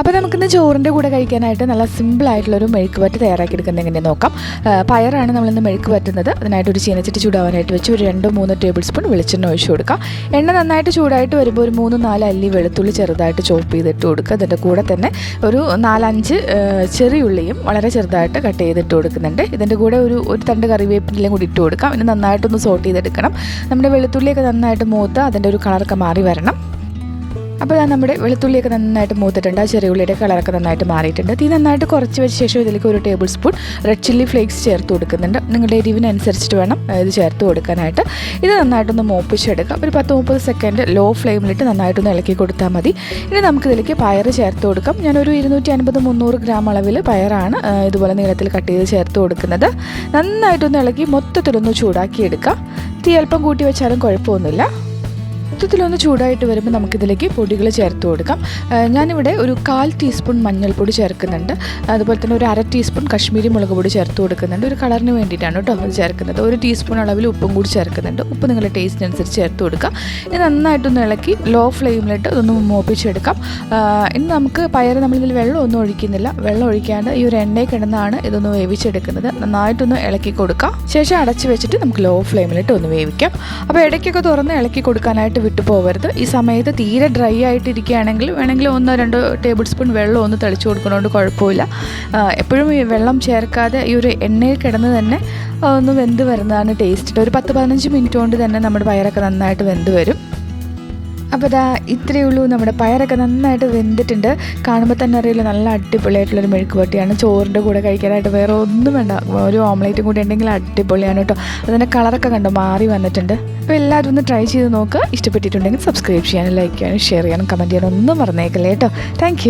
അപ്പോൾ നമുക്കിന്ന് ചോറിന്റെ കൂടെ കഴിക്കാനായിട്ട് നല്ല സിമ്പിളായിട്ടുള്ളൊരു മെഴുക്ക് തയ്യാറാക്കി തയ്യാറാക്കിയെടുക്കുന്നത് എങ്ങനെ നോക്കാം. പയറാണ് നമ്മളിന്ന് മെഴുക്ക് പറ്റുന്നത് അതിനായിട്ട് ഒരു ചീനച്ചട്ടി ചൂടാവാനായിട്ട് വെച്ച് ഒരു രണ്ടോ മൂന്നോ ടേബിൾ സ്പൂൺ വെളിച്ചെണ്ണ ഒഴിച്ച് കൊടുക്കാം. എണ്ണ നന്നായിട്ട് ചൂടായിട്ട് വരുമ്പോൾ ഒരു മൂന്ന് നാല് അല്ലി വെളുത്തുള്ളി ചെറുതായിട്ട് ചോപ്പ് ചെയ്തിട്ട് കൊടുക്കുക. അതിന്റെ കൂടെ തന്നെ ഒരു നാലഞ്ച് ചെറിയ ചെറിയുള്ളിയും വളരെ ചെറുതായിട്ട് കട്ട് ചെയ്തിട്ട് കൊടുക്കുന്നുണ്ട്. ഇതിന്റെ കൂടെ ഒരു ഒരു തണ്ട് കറിവേപ്പിനെല്ലാം കൂടി ഇട്ട് കൊടുക്കാം. പിന്നെ നന്നായിട്ടൊന്ന് സോട്ട് ചെയ്തെടുക്കണം. നമ്മുടെ വെളുത്തുള്ളിയൊക്കെ നന്നായിട്ട് മൂത്ത് അതിന്റെ ഒരു കളറൊക്കെ മാറി വരണം. അപ്പോൾ ഞാൻ നമ്മുടെ വെളുത്തുള്ളിയൊക്കെ നന്നായിട്ട് മൂത്തിട്ടുണ്ട്. ആ ചെറിയ ഉള്ളിയുടെ കളറൊക്കെ നന്നായിട്ട് മാറിയിട്ടുണ്ട്. തീ നന്നായിട്ട് കുറച്ച് വെച്ച ശേഷം ഇതിലേക്ക് ഒരു tablespoon red chilli flakes ചേർത്ത് കൊടുക്കുന്നുണ്ട്. നിങ്ങളുടെ എരിവിനനുസരിച്ചിട്ട് വേണം ഇത് ചേർത്ത് കൊടുക്കാനായിട്ട്. ഇത് നന്നായിട്ടൊന്ന് മോപ്പിച്ചെടുക്കുക ഒരു പത്ത് മുപ്പത് സെക്കൻഡ് ലോ ഫ്ലെയിമിലിട്ട് നന്നായിട്ടൊന്ന് ഇളക്കി കൊടുത്താൽ മതി. ഇനി നമുക്കിതിലേക്ക് പയർ ചേർത്ത് കൊടുക്കാം. ഞാനൊരു ഇരുന്നൂറ്റി അൻപത് മുന്നൂറ് ഗ്രാം അളവിൽ പയറാണ് ഇതുപോലെ നീളത്തിൽ കട്ട് ചെയ്ത് ചേർത്ത് കൊടുക്കുന്നത്. നന്നായിട്ടൊന്ന് ഇളക്കി മൊത്തത്തിലൊന്ന് ചൂടാക്കിയെടുക്കാം. തീ അല്പം കൂട്ടി വെച്ചാലും കുഴപ്പമൊന്നുമില്ല. മൊത്തത്തിലൊന്ന് ചൂടായിട്ട് വരുമ്പോൾ നമുക്കിതിലേക്ക് പൊടികൾ ചേർത്ത് കൊടുക്കാം. ഞാനിവിടെ ഒരു കാൽ ടീസ്പൂൺ മഞ്ഞൾപ്പൊടി ചേർക്കുന്നുണ്ട്. അതുപോലെ തന്നെ ഒരു അര ടീസ്പൂൺ കശ്മീരി മുളക് പൊടി ചേർത്ത് കൊടുക്കുന്നുണ്ട്. ഒരു കളറിന് വേണ്ടിയിട്ടാണ് കേട്ടോ അത് ചേർക്കുന്നത്. ഒരു ടീസ്പൂൺ അളവിൽ ഉപ്പും കൂടി ചേർക്കുന്നുണ്ട്. ഉപ്പ് നിങ്ങളുടെ ടേസ്റ്റിനനുസരിച്ച് ചേർത്ത് കൊടുക്കാം. ഇത് നന്നായിട്ടൊന്ന് ഇളക്കി ലോ ഫ്ലെയിമിലിട്ട് ഇതൊന്ന് മോപ്പിച്ചെടുക്കാം. ഇന്ന് ഇനി നമുക്ക് പയർ നമ്മളിതിൽ വെള്ളം ഒന്നും ഒഴിക്കുന്നില്ല. വെള്ളം ഒഴിക്കാണ്ട് ഈ ഒരു എണ്ണയിൽ കിടന്നാണ് ഇതൊന്ന് വേവിച്ചെടുക്കുന്നത്. നന്നായിട്ടൊന്ന് ഇളക്കി കൊടുക്കാം. ശേഷം അടച്ച് വെച്ചിട്ട് നമുക്ക് ലോ ഫ്ലെയിമിലിട്ട് ഒന്ന് വേവിക്കാം. അപ്പോൾ ഇടയ്ക്കൊക്കെ തുറന്ന് ഇളക്കി കൊടുക്കാനായിട്ട് വിട്ടു പോകരുത് ഈ സമയത്ത് തീരെ ഡ്രൈ ആയിട്ടിരിക്കുകയാണെങ്കിൽ വേണമെങ്കിൽ ഒന്നോ രണ്ടോ ടേബിൾ സ്പൂൺ വെള്ളം ഒന്ന് തളിച്ചു കൊടുക്കുന്നതുകൊണ്ട് കുഴപ്പമില്ല. എപ്പോഴും ഈ വെള്ളം ചേർക്കാതെ ഈ ഒരു എണ്ണയിൽ കിടന്ന് തന്നെ ഒന്ന് വെന്ത് വരുന്നതാണ് ടേസ്റ്റ് ഒരു പത്ത് പതിനഞ്ച് മിനിറ്റ് കൊണ്ട് തന്നെ നമ്മുടെ വയറൊക്കെ നന്നായിട്ട് വെന്ത് വരും. അപ്പോൾ ഇതാ ഇത്രയേ ഉള്ളൂ. നമ്മുടെ പയറൊക്കെ നന്നായിട്ട് വെന്തിട്ടുണ്ട്. കാണുമ്പോൾ തന്നെ അറിയില്ല നല്ല അടിപൊളിയായിട്ടുള്ളൊരു മെഴുക്ക് പട്ടിയാണ് ചോറിന്റെ കൂടെ കഴിക്കാനായിട്ട് വേറെ ഒന്നും വേണ്ട. ഒരു ഓംലേറ്റും കൂടി ഉണ്ടെങ്കിൽ അടിപൊളിയാണ് കേട്ടോ. അതിന്റെ കളറൊക്കെ കണ്ടോ മാറി വന്നിട്ടുണ്ട്. അപ്പോൾ എല്ലാവരും ഒന്ന് ട്രൈ ചെയ്ത് നോക്കുക ഇഷ്ടപ്പെട്ടിട്ടുണ്ടെങ്കിൽ സബ്സ്ക്രൈബ് ചെയ്യാനും ലൈക്ക് ചെയ്യാനും ഷെയർ ചെയ്യാനും കമന്റ് ചെയ്യാനും ഒന്നും മറന്നേക്കല്ലേ കേട്ടോ. താങ്ക്